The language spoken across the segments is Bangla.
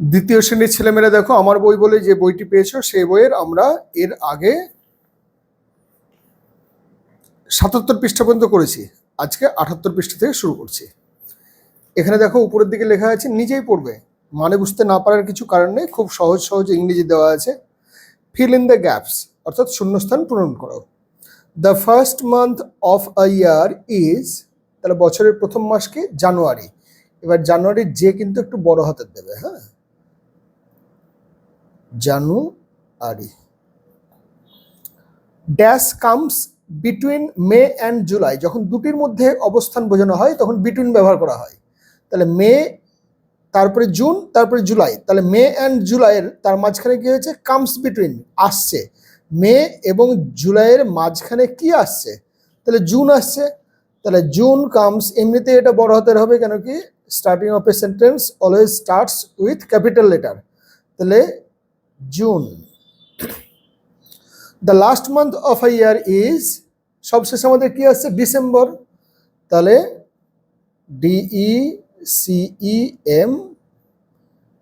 দ্বিতীয় শ্রেণির ছেলেমেয়েরা দেখো, আমার বই বলে যে বইটি পেয়েছ, সেই বইয়ের আমরা এর আগে সাতাত্তর পৃষ্ঠা পর্যন্ত করেছি। আজকে আটাত্তর পৃষ্ঠা থেকে শুরু করছি। এখানে দেখো, উপরের দিকে লেখা আছে, নিজেই পড়বে। মানে বুঝতে না পারার কিছু কারণ নেই, খুব সহজ সহজ ইংরেজি দেওয়া আছে। ফিল ইন দ্য গ্যাপস অর্থাৎ শূন্যস্থান পূরণ করো। The first month of a year is তাহলে বছরের প্রথম মাসকে জানুয়ারি। এবার জানুয়ারির যে কিন্তু একটু বড় হাতের দেবে হ্যাঁ? January. Dash comes between May and July, যখন দুটির মধ্যে অবস্থান বোঝানো হয়, তখন বিটুইন ব্যবহার করা হয়। তাহলে মে, তারপরে জুন, তারপরে জুলাই। তাহলে মে অ্যান্ড জুলাইয়ের, তার মাঝখানে কি হয়েছে? কামস বিটুইন আসছে। মে এবং জুলাইয়ের মাঝখানে কি আসছে? তাহলে জুন আসছে। তাহলে জুন, কামস, এমনিতে এটা বড় হাতের হবে কেন কি? Starting of a sentence always starts with capital letter তাহলে June. The last month of a year is সবশেষে আমাদের কি আসছে ডিসেম্বর। তাহলে D E C E M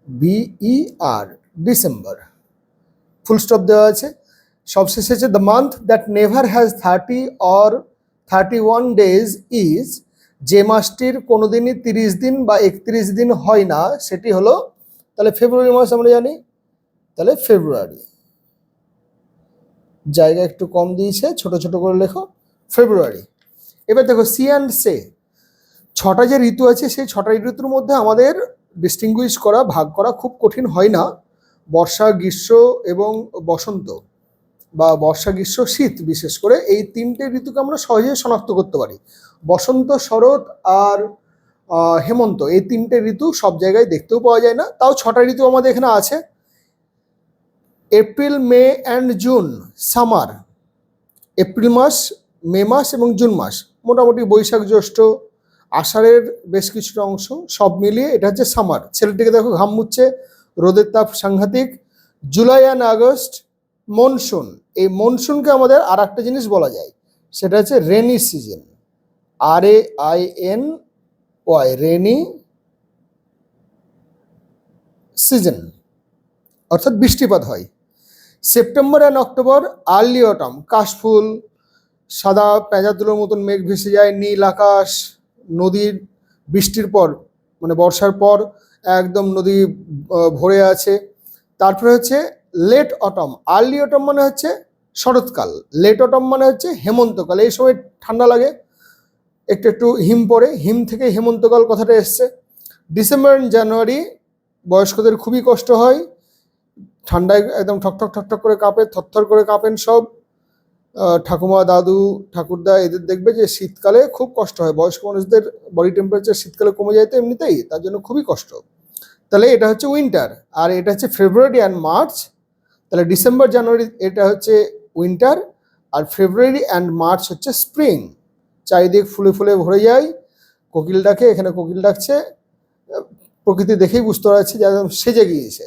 B E R December. Full stop দেওয়া আছে। সবশেষে আছে the month that never has thirty or thirty one days is যে মাসটির কোনোদিনই তিরিশ দিন বা একত্রিশ দিন হয় না, সেটি হলো, তাহলে ফেব্রুয়ারি মাস আমরা জানি তাহলে ফেব্রুয়ারি জায়গা একটু কম দিয়েছে, ছোট ছোট করে লেখো ফেব্রুয়ারি এবার দেখো সি অ্যান্ড সে ছটা যে ঋতু আছে, সেই ছটা ঋতুর মধ্যে আমাদের ডিস্টিংগুইশ করা, ভাগ করা খুব কঠিন হয় না। বর্ষা, গ্রীষ্ম এবং বসন্ত বা বর্ষা, গ্রীষ্ম, শীত বিশেষ করে এই তিনটে ঋতুকে আমরা সহজেই শনাক্ত করতে পারি। বসন্ত, শরৎ আর হেমন্ত, এই তিনটে ঋতু সব জায়গায় দেখতেও পাওয়া যায় না। তাও ছটা ঋতু আমাদের এখানে আছে। April, May and June, summer. April mass, May মাস এবং জুন মাস। মোটামুটি বৈশাখ জ্যৈষ্ঠ আষাঢ়ের বেশ কিছুটা অংশ সব মিলিয়ে এটা হচ্ছে সামার। ছেলেটিকে দেখো ঘাম মুচ্ছে রোদের তাপ সাংঘাতিক। July and August, monsoon. এই মনসুনকে আমাদের আর একটা জিনিস বলা যায়, সেটা হচ্ছে rainy season. R A I N Y rainy season. অর্থাৎ বৃষ্টিপাত হয়। September and October early autumn কাশফুল সাদা পেঁজা তুলোর মতন মেঘ ভেসে যায়, নীল আকাশ, নদীর বৃষ্টির পর মানে বর্ষার পর, একদম নদী ভরে আছে। তারপরে হচ্ছে লেট অটম আর্লি অটম মানে হচ্ছে শরৎকাল লেট অটম মানে হচ্ছে হেমন্তকাল। এই সময় ঠান্ডা লাগে, একটু একটু হিম পড়ে, হিম থেকে হেমন্তকাল কথাটা এসছে। ডিসেম্বর অ্যান্ড জানুয়ারি বয়স্কদের খুবই কষ্ট হয় ঠান্ডায় একদম ঠকঠক ঠকঠক করে কাঁপে থরথর করে কাঁপেন সব। ঠাকুমা, দাদু, ঠাকুরদা এদের দেখবে যে শীতকালে খুব কষ্ট হয়। বয়স্ক মানুষদের বডি টেম্পারেচার শীতকালে কমে যায় তো এমনিতেই, তার জন্য খুবই কষ্ট। তাহলে এটা হচ্ছে উইন্টার আর এটা হচ্ছে ফেব্রুয়ারি অ্যান্ড মার্চ তাহলে ডিসেম্বর জানুয়ারি এটা হচ্ছে উইন্টার আর ফেব্রুয়ারি অ্যান্ড মার্চ হচ্ছে স্প্রিং চারিদিক ফুলে ফুলে ভরে যায়। কোকিল ডাকে, এখানে কোকিল ডাকছে। প্রকৃতি দেখেই বুঝতে পারছি যে একদম সেজে গিয়েছে।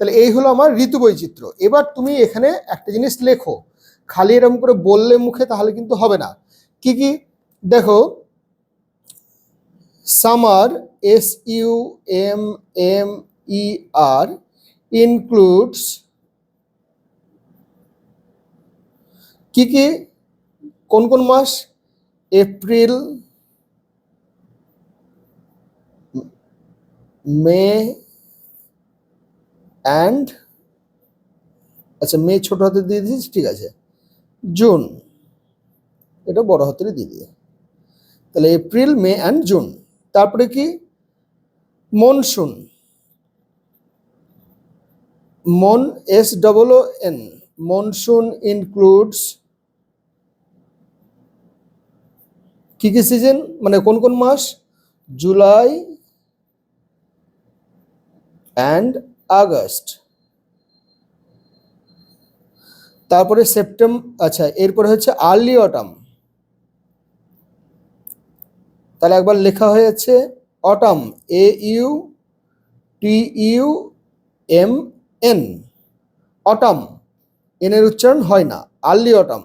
তাহলে এই হলো আমার ঋতু বৈচিত্র্য এবার তুমি এখানে একটা জিনিস লেখো। খালি এরকম করে বললে মুখে তাহলে কিন্তু হবে না। কি কি? দেখো, summer S U M M E R includes কি কি? কোন কোন মাস? এপ্রিল, মে অ্যান্ড আচ্ছা মে ছোট হাতে দিয়ে দিয়েছি ঠিক আছে। জুন। এটা বড় হাতের দিয়ে দিয়ে। তাহলে এপ্রিল, মে অ্যান্ড জুন। তারপরে কি? মনসুন। মন, S double O N. Monsoon includes কি কি সিজন মানে কোন কোন মাস? July and August. তারপরে সেপ্টেম্বর আচ্ছা এরপরে হচ্ছে আর্লি অটাম। তাহলে একবার লেখা হয়ে যাচ্ছে autumn A U T U M N autumn এনের উচ্চারণ হয় না, আর্লি অটাম।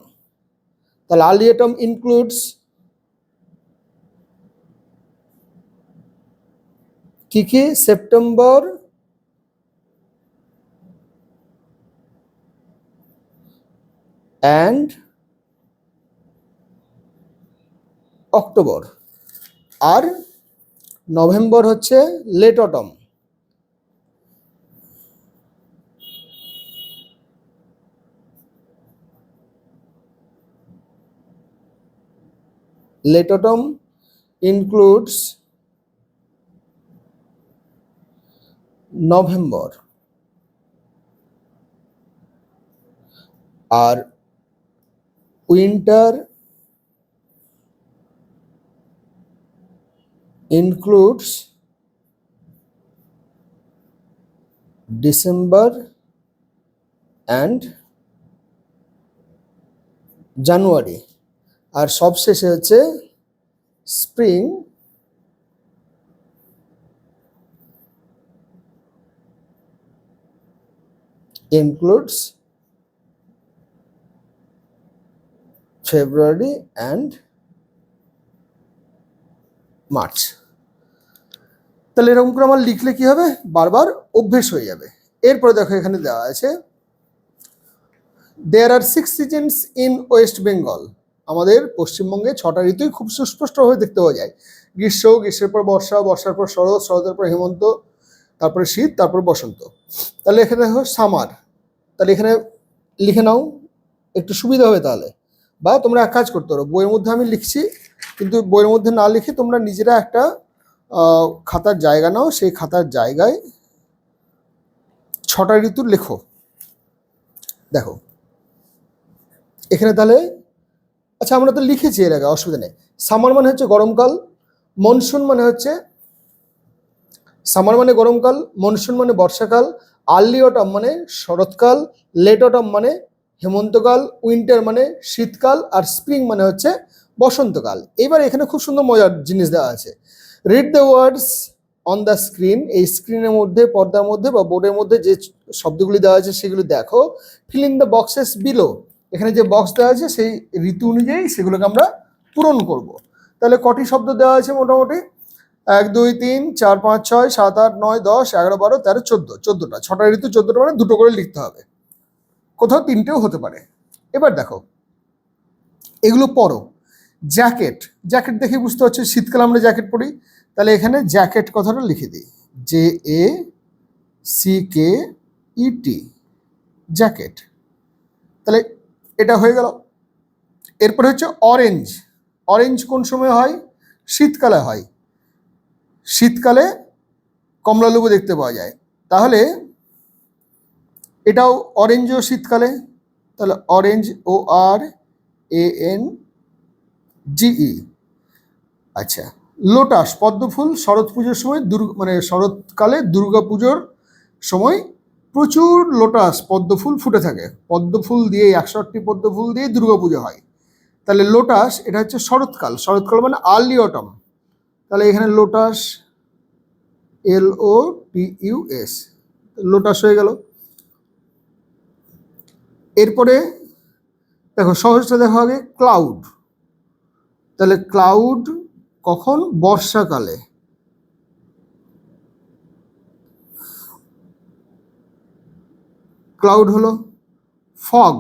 তাহলে আর্লি অটাম ইনক্লুডস কি কি? সেপ্টেম্বর অ্যান্ড অক্টোবর আর নভেম্বর হচ্ছে late autumn late autumn includes November R winter includes December and January আর সবশেষে হচ্ছে spring includes February and March তাহলে এরকম করে আমার লিখলে কি হবে? বারবার অভ্যেস হয়ে যাবে। এরপরে দেখো এখানে দেওয়া আছে there are six seasons in West Bengal আমাদের পশ্চিমবঙ্গে ছটা ঋতুই খুব সুস্পষ্টভাবে দেখতে পাওয়া যায়। গ্রীষ্ম, গ্রীষ্মের পর বর্ষা, বর্ষার পর শরৎ, শরতের পর হেমন্ত, তারপরে শীত, তারপর বসন্ত। তাহলে এখানে দেখো সামার। তাহলে এখানে লিখে নাও, একটু সুবিধা হবে তাহলে। বা তোমরা এক কাজ করতে পারো, বইয়ের মধ্যে আমি লিখছি, কিন্তু বইয়ের মধ্যে না লিখে তোমরা নিজেরা একটা খাতার জায়গা নাও, সেই খাতার জায়গায় ছটা ঋতু লেখো। দেখো। এখানে তাহলে আচ্ছা আমরা তো লিখেছি এর আগে, অসুবিধা নেই। সামার মানে হচ্ছে গরমকাল, মনসুন মানে হচ্ছে, সামার মানে গরমকাল, মনসুন মানে বর্ষাকাল, আর্লি অটম মানে শরৎকাল, লেট অটম মানে হেমন্তকাল উইন্টার মানে শীতকাল আর স্প্রিং মানে হচ্ছে বসন্তকাল। এবার এখানে খুব সুন্দর মজার জিনিস দেওয়া আছে। Read the words on the screen এই স্ক্রিনের মধ্যে, পর্দার মধ্যে বা বোর্ডের মধ্যে যে শব্দগুলি দেওয়া আছে সেগুলো দেখো। Fill in the boxes below এখানে যে বক্স দেওয়া আছে সেই ঋতু অনুযায়ী সেগুলোকে আমরা পূরণ করব। তাহলে কটি শব্দ দেওয়া আছে মোটামুটি? এক, দুই, তিন, চার, পাঁচ, ছয়, সাত, আট, নয়, দশ, এগারো, বারো, তেরো, চোদ্দ। চোদ্দোটা। ছটা ঋতু, চোদ্দোটা মানে দুটো করে লিখতে হবে। কোথাও তিনটেও হতে পারে। এবার দেখো, এগুলো পরো। জ্যাকেট জ্যাকেট দেখে বুঝতে পারছ, শীতকালে আমরা জ্যাকেট পরি। তাহলে এখানে জ্যাকেট কথাটা লিখে দিই। J A C K E T jacket. তাহলে এটা হয়ে গেল। এরপরে হচ্ছে অরেঞ্জ অরেঞ্জ কোন সময় হয়? শীতকালে হয়। শীতকালে কমলালেবু দেখতে পাওয়া যায়। তাহলে এটাও অরেঞ্জও শীতকালে, তাহলে orange O R A N G E আচ্ছা লোটাস পদ্মফুল, শরৎ পুজোর সময়, দুর্গ মানে শরৎকালে দুর্গা পুজোর সময় প্রচুর লোটাস পদ্মফুল ফুটে থাকে। পদ্মফুল দিয়ে একশো আটটি পদ্মফুল দিয়ে দুর্গা পুজো হয়। তাহলে লোটাস এটা হচ্ছে শরৎকাল। শরৎকাল মানে আর্লি অটম তাহলে এখানে lotus L O T U S lotus হয়ে গেল। এরপরে দেখো সহজটা দেখা আগে ক্লাউড তাহলে ক্লাউড কখন? বর্ষাকালে। ক্লাউড হলো ফগ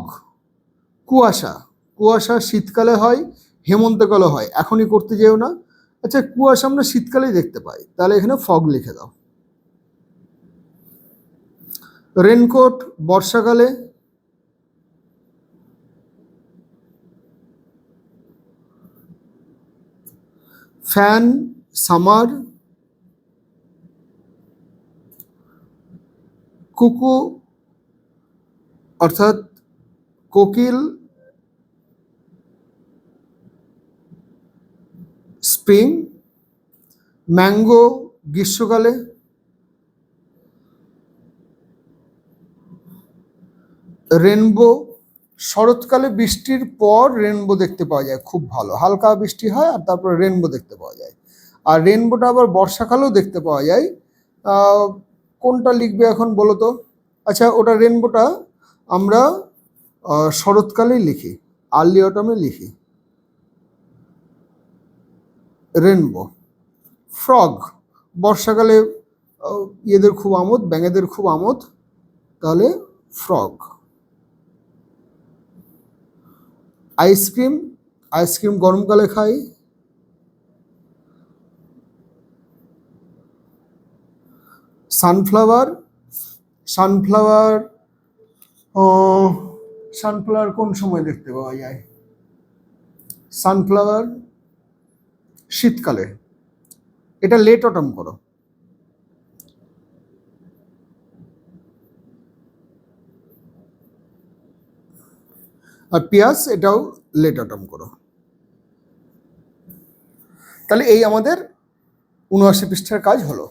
কুয়াশা। কুয়াশা শীতকালে হয়, হেমন্তকালে হয়। এখনই করতে যেও না। আচ্ছা কুয়াশা আমরা শীতকালেই দেখতে পাই। তাহলে এখানে ফগ লিখে দাও। রেনকোট বর্ষাকালে ফ্যান সামার কুকু অর্থাৎ কোকিল স্প্রিং ম্যাঙ্গো গ্রীষ্মকালে রেনবো শরৎকালে বৃষ্টির পর রেনবো দেখতে পাওয়া যায়, খুব ভালো। হালকা বৃষ্টি হয় আর তারপর রেনবো দেখতে পাওয়া যায়। আর রেনবোটা আবার বর্ষাকালেও দেখতে পাওয়া যায়। কোনটা লিখবে এখন বলো তো? আচ্ছা ওটা রেনবোটা আমরা শরৎকালেই লিখি আর্লি অটমে লিখি। রেনবো ফ্রগ বর্ষাকালে ইয়েদের খুব আমোদ, ব্যাঙেদের খুব আমোদ, তাহলে ফ্রগ আইসক্রিম আইসক্রিম গরমকালে খাই। সানফ্লাওয়ার সানফ্লাওয়ার সানফ্লাওয়ার কোন সময় দেখতে পাওয়া যায়? সানফ্লাওয়ার শীতকালে। এটা লেট অটম করো। আর পেঁয়াজ এটাও লেট অটম করো। তাহলে এই আমাদের উনআশি পৃষ্ঠার কাজ হলো।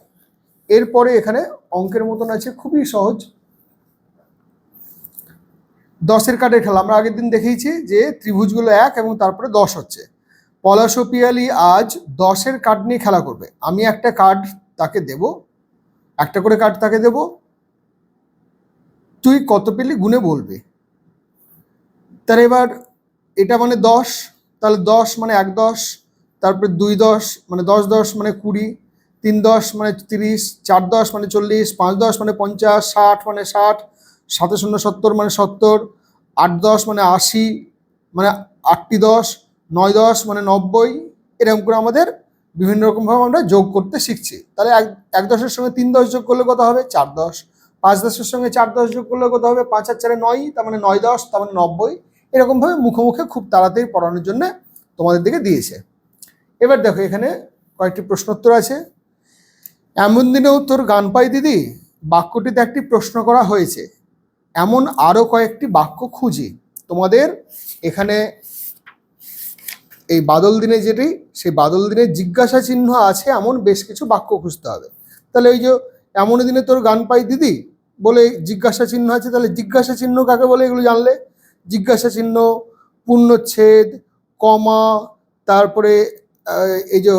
এরপরে এখানে অঙ্কের মতন আছে, খুবই সহজ। দশের কার্ডের খেলা, আমরা আগের দিন দেখিয়েছি যে ত্রিভুজগুলো এক এবং তারপরে দশ হচ্ছে। পলাশ পিয়ালি আজ দশের কার্ড নিয়ে খেলা করবে। আমি একটা কার্ড তাকে দেব, একটা করে কার্ড তাকে দেব। তুই কত পেলি? গুনে বলবি। তার এবার এটা মানে দশ, তাহলে দশ মানে এক দশ, তারপরে দুই দশ মানে দশ দশ মানে কুড়ি, তিন দশ মানে তিরিশ, চার দশ মানে চল্লিশ, পাঁচ দশ মানে পঞ্চাশ, ষাট মানে ষাট, সাতে শূন্য সত্তর মানে সত্তর, আট দশ মানে আশি মানে আটটি দশ, নয় দশ মানে নব্বই, এরকম করে আমাদের বিভিন্ন রকমভাবে আমরা যোগ করতে শিখছি। তাহলে এক এক দশের সঙ্গে তিন দশ যোগ করলে কত হবে? চার দশ। পাঁচ দশের সঙ্গে চার দশ যোগ করলে কত হবে? পাঁচ আর চারে নয়, তার মানে নয় দশ, তার মানে নব্বই। এরকমভাবে মুখে মুখে খুব তাড়াতাড়ি পড়ানোর জন্য তোমাদের দিকে দিয়েছে। এবার দেখো, এখানে কয়েকটি প্রশ্নোত্তর আছে। এমন দিনেও তোর গান পাই দিদি, বাক্যটিতে একটি প্রশ্ন করা হয়েছে। এমন আরও কয়েকটি বাক্য খুঁজি। তোমাদের এখানে এই বাদল দিনে যেটি, সেই বাদল দিনে জিজ্ঞাসা চিহ্ন আছে, এমন বেশ কিছু বাক্য খুঁজতে হবে। তাহলে ওই যে, এমন দিনে তোর গান পাই দিদি বলে জিজ্ঞাসা চিহ্ন আছে, তাহলে জিজ্ঞাসা চিহ্ন কাকে বলে এগুলো জানলে? জিজ্ঞাসা চিহ্ন, পূর্ণচ্ছেদ, কমা, তারপরে এই যে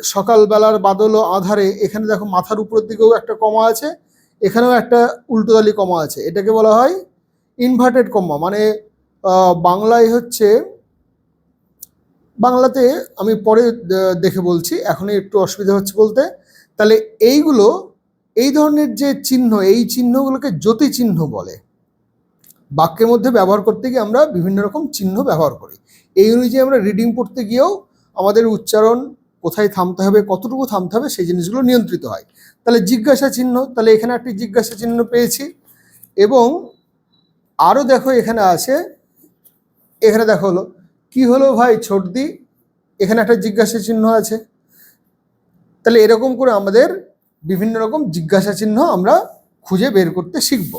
সকালবেলার বাদল ও আধারে, এখানে দেখো মাথার উপর দিকেও একটা কমা আছে, এখানেও একটা উল্টোদালি কমা আছে। এটাকে বলা হয় ইনভার্টেড কমা মানে বাংলায় হচ্ছে, বাংলাতে আমি পরে দেখে বলছি, এখনই একটু অসুবিধা হচ্ছে বলতে। তাহলে এইগুলো, এই ধরনের যে চিহ্ন, এই চিহ্নগুলোকে জ্যোতি চিহ্ন বলে। বাক্যের মধ্যে ব্যবহার করতে গিয়ে আমরা বিভিন্ন রকম চিহ্ন ব্যবহার করি। এই অনুযায়ী আমরা রিডিং পড়তে গিয়েও আমাদের উচ্চারণ কোথায় থামতে হবে, কতটুকু থামতে হবে সেই জিনিসগুলো নিয়ন্ত্রিত হয়। তাহলে জিজ্ঞাসা চিহ্ন, তাহলে এখানে একটি জিজ্ঞাসা চিহ্ন পেয়েছি এবং আরও দেখো এখানে আছে, এখানে দেখো হলো, কি হলো ভাই ছোটদি? এখানে একটা জিজ্ঞাসা চিহ্ন আছে। তাহলে এরকম করে আমাদের বিভিন্ন রকম জিজ্ঞাসা চিহ্ন আমরা খুঁজে বের করতে শিখব।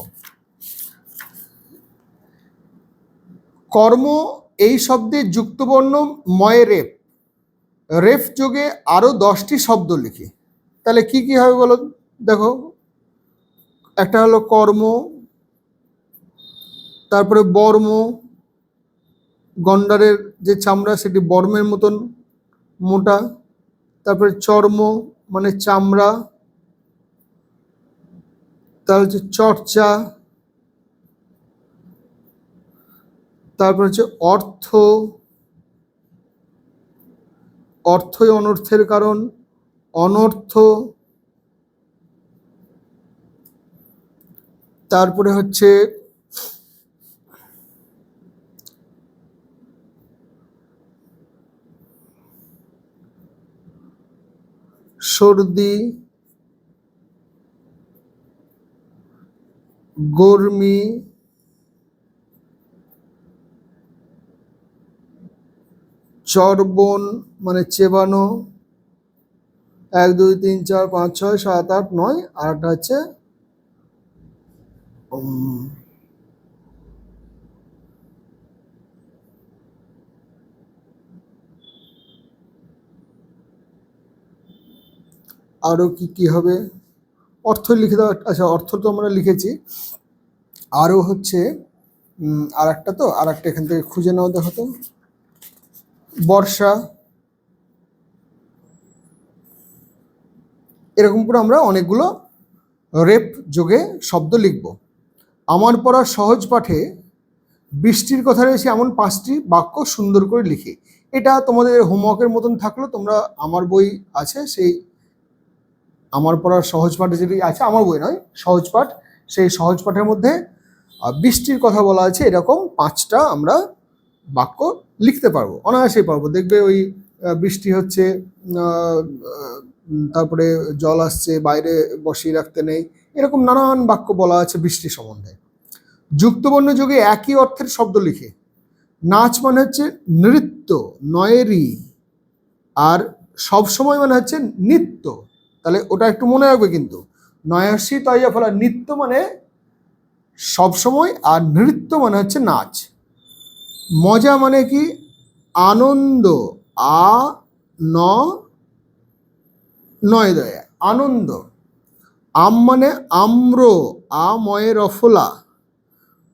কর্ম এই শব্দের যুক্তবর্ণ ময় রেফ রেফ যোগে আরও দশটি শব্দ লিখি। তাহলে কি কি হবে বলো দেখো, একটা হলো কর্ম, তারপরে বর্ম, গন্ডারের যে চামড়া সেটি বর্মের মতন মোটা, তারপরে চর্ম মানে চামড়া তার হচ্ছে চর্চা তারপর হচ্ছে অর্থ অর্থই অনর্থের কারণ অনর্থ তারপরে হচ্ছে সর্দি গরমি চর্বণ মানে চেবানো, এক, দুই, তিন, চার, পাঁচ, ছয়, সাত, আট, নয় আর একটা হচ্ছে আরও কি কি হবে? অর্থ লিখে দেওয়া আচ্ছা অর্থ তো আমরা লিখেছি। আরও হচ্ছে আর একটা তো আর একটা এখান থেকে খুঁজে নেওয়া দেখো তো। বর্ষা। এরকম করে আমরা অনেকগুলো রেপ যোগে শব্দ লিখব। আমার পড়া সহজ পাঠে বৃষ্টির কথা রয়েছে এমন পাঁচটি বাক্য সুন্দর করে লিখে। এটা তোমাদের হোমওয়ার্কের মতন থাকল, তোমরা আমার বই আছে, সেই আমার পড়ার সহজ পাঠে যেটি আছে, আমার বই নয়, সহজ পাঠ। সেই সহজ পাঠের মধ্যে বৃষ্টির কথা বলা আছে, এরকম পাঁচটা আমরা বাক্য লিখতে পারব। অনায়াসেই পারব। দেখবে ওই বৃষ্টি হচ্ছে তারপরে জল আসছে, বাইরে বসিয়ে রাখতে নেই। এরকম নানান বাক্য বলা আছে বৃষ্টি সম্বন্ধে। যুক্তবর্ণ যুগে একই অর্থের শব্দ লিখে। নাচ মানে হচ্ছে নৃত্য, নয়েরি। আর সব সময় মানে হচ্ছে নৃত্য। তাহলে ওটা একটু মনে রাখবে কিন্তু। নয়াসি তৈয়া ফলা, নৃত্য মানে সব সময় আর নৃত্য মানে হচ্ছে নাচ। মজা মানে কি? আনন্দ। আ, ন, নয় দয়া। আনন্দ। আম মানে আম্র। আ ময়ের অফলা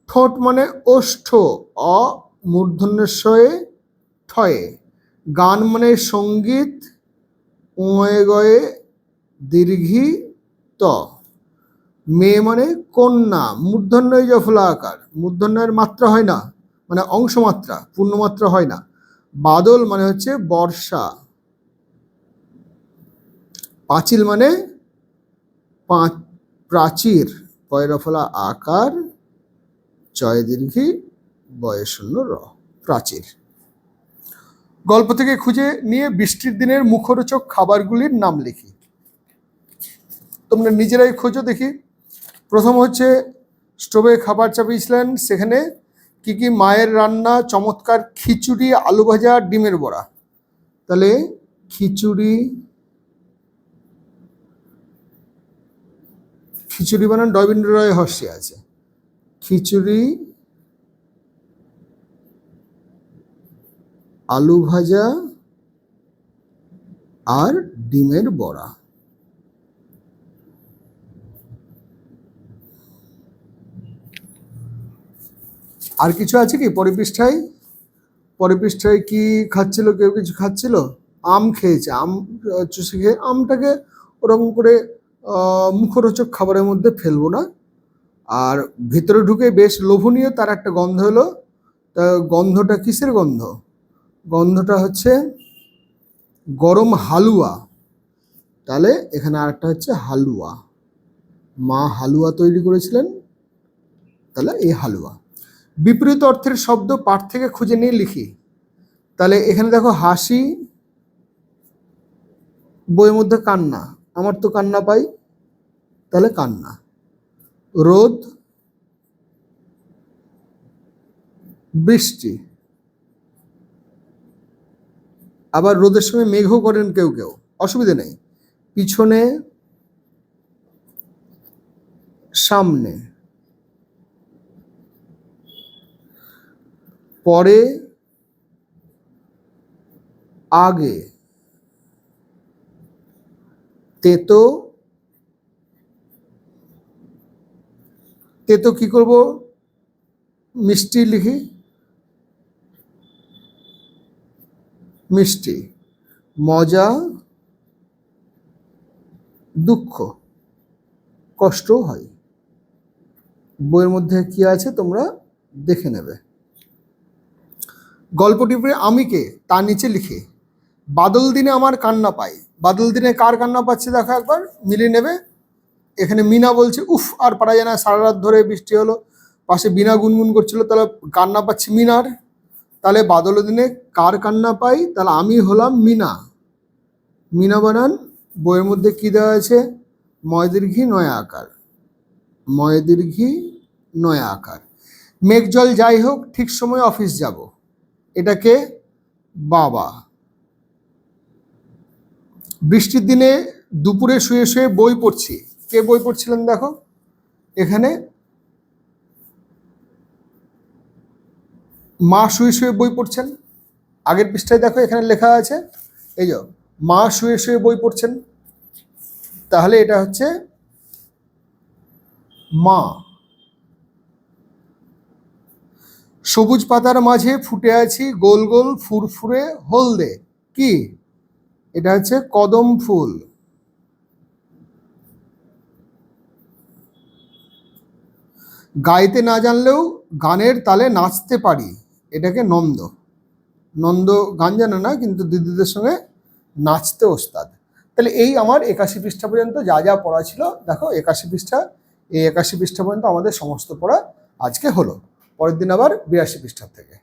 ঠোঁট মানে ওষ্ঠ। অ, মূর্ধন্যস্বয়ে ঠয়ে। গান মানে সংগীত। উময়ে গয়ে দীর্ঘি ত। মেয়ে মানে কন্যা। মূর্ধন্য জফলা আকার মূর্ধন্যের মাত্রা হয় না। মানে অংশমাত্রা, পূর্ণমাত্রা হয় না। বাদল মানে হচ্ছে বর্ষা। পাঁচিল মানে প্রাচীর। পয়রফলা আকার চয় দীর্ঘি বয়শূন্য র। প্রাচীর। গল্প থেকে খুঁজে নিয়ে বৃষ্টির দিনের মুখরোচক খাবারগুলির নাম লিখি। তোমরা নিজেরাই খোঁজো দেখি। প্রথম হচ্ছে স্টোভে খাবার চাপিয়েছিলেন সেখানে কি কি মায়ের রান্না, চমৎকার খিচুড়ি, আলু ভাজা, ডিমের বড়া? তাহলে খিচুড়ি খিচুড়ি বানান রবীন্দ্র রয় হর্ষে আছে। খিচুড়ি, আলু ভাজা আর ডিমের বড়া। আর কিছু আছে কি পরিপৃষ্ঠায়? পরিপৃষ্ঠায় কি খাচ্ছিল, কেউ কিছু খাচ্ছিল? আম খেয়েছে, আম চুষে খেয়ে আমটাকে ওরকম করে মুখরোচক খাবারের মধ্যে ফেলব না। আর ভিতরে ঢুকে বেশ লোভনীয় তার একটা গন্ধ হলো। তা গন্ধটা কিসের গন্ধ? গন্ধটা হচ্ছে গরম হালুয়া। তাহলে এখানে আরেকটা হচ্ছে হালুয়া। মা হালুয়া তৈরি করেছিলেন। তাহলে এই হালুয়া। বিপরীত অর্থের শব্দ পাঠ থেকে খুঁজে নিয়ে লিখি। তাহলে এখানে দেখো হাসি, বইয়ের মধ্যে কান্না। আমার তো কান্না পাই, তাহলে কান্না। রোদ, বৃষ্টি। আবার রোদের সঙ্গে মেঘও করেন কেউ কেউ, অসুবিধে নেই। পিছনে, সামনে। পরে, আগে, তেতো তেতো কি করব? মিষ্টি লিখি। মিষ্টি, মজা, দুঃখ কষ্ট হয়। বইয়ের মধ্যে কি আছে তোমরা দেখে নেবে। গল্পটি পড়ে আমি কে? তার নিচে লিখে। বাদল দিনে আমার কান্না পাই। বাদল দিনে কার কান্না পাচ্ছে দেখো একবার। মিলিয়ে নেবে। এখানে মিনা বলছে, উফ, আর পারা যায় না। সারা রাত ধরে বৃষ্টি হলো। পাশে বিনা গুনগুন করছিল। তাহলে কান্না পাচ্ছে মিনার। তাহলে বাদল দিনে কার কান্না পাই? তাহলে আমি হলাম মিনা। মিনা বানান, বইয়ের মধ্যে কি দেওয়া আছে? ময়দীর্ঘি নয় আকার। ময়দীর্ঘি নয় আকার। মেঘ জল যাই হোক, ঠিক সময় অফিস যাব। এটাকে বাবা। বৃষ্টির দিনে দুপুরে শুয়ে শুয়ে বই পড়ছি। কে বই পড়ছিলেন দেখো? এখানে মা শুয়ে শুয়ে বই পড়ছেন। আগের পৃষ্ঠায় দেখো এখানে লেখা আছে, এই যে মা শুয়ে শুয়ে বই পড়ছেন। তাহলে এটা হচ্ছে মা। সবুজ পাতার মাঝে ফুটে আছি গোল গোল ফুরফুরে হলদে। কি? এটা হচ্ছে কদম ফুল। গাইতে না জানলেও গানের তালে নাচতে পারি, এটাকে নন্দ। নন্দ গান জানে না, কিন্তু দিদিদের সঙ্গে নাচতে ওস্তাদ। তাহলে এই আমার একাশি পৃষ্ঠা পর্যন্ত যা যা পড়া ছিল, দেখো একাশি পৃষ্ঠা, এই একাশি পৃষ্ঠা পর্যন্ত আমাদের সমস্ত পড়া আজকে হলো। পরের দিন আবার বিরাশি পৃষ্ঠার থেকে।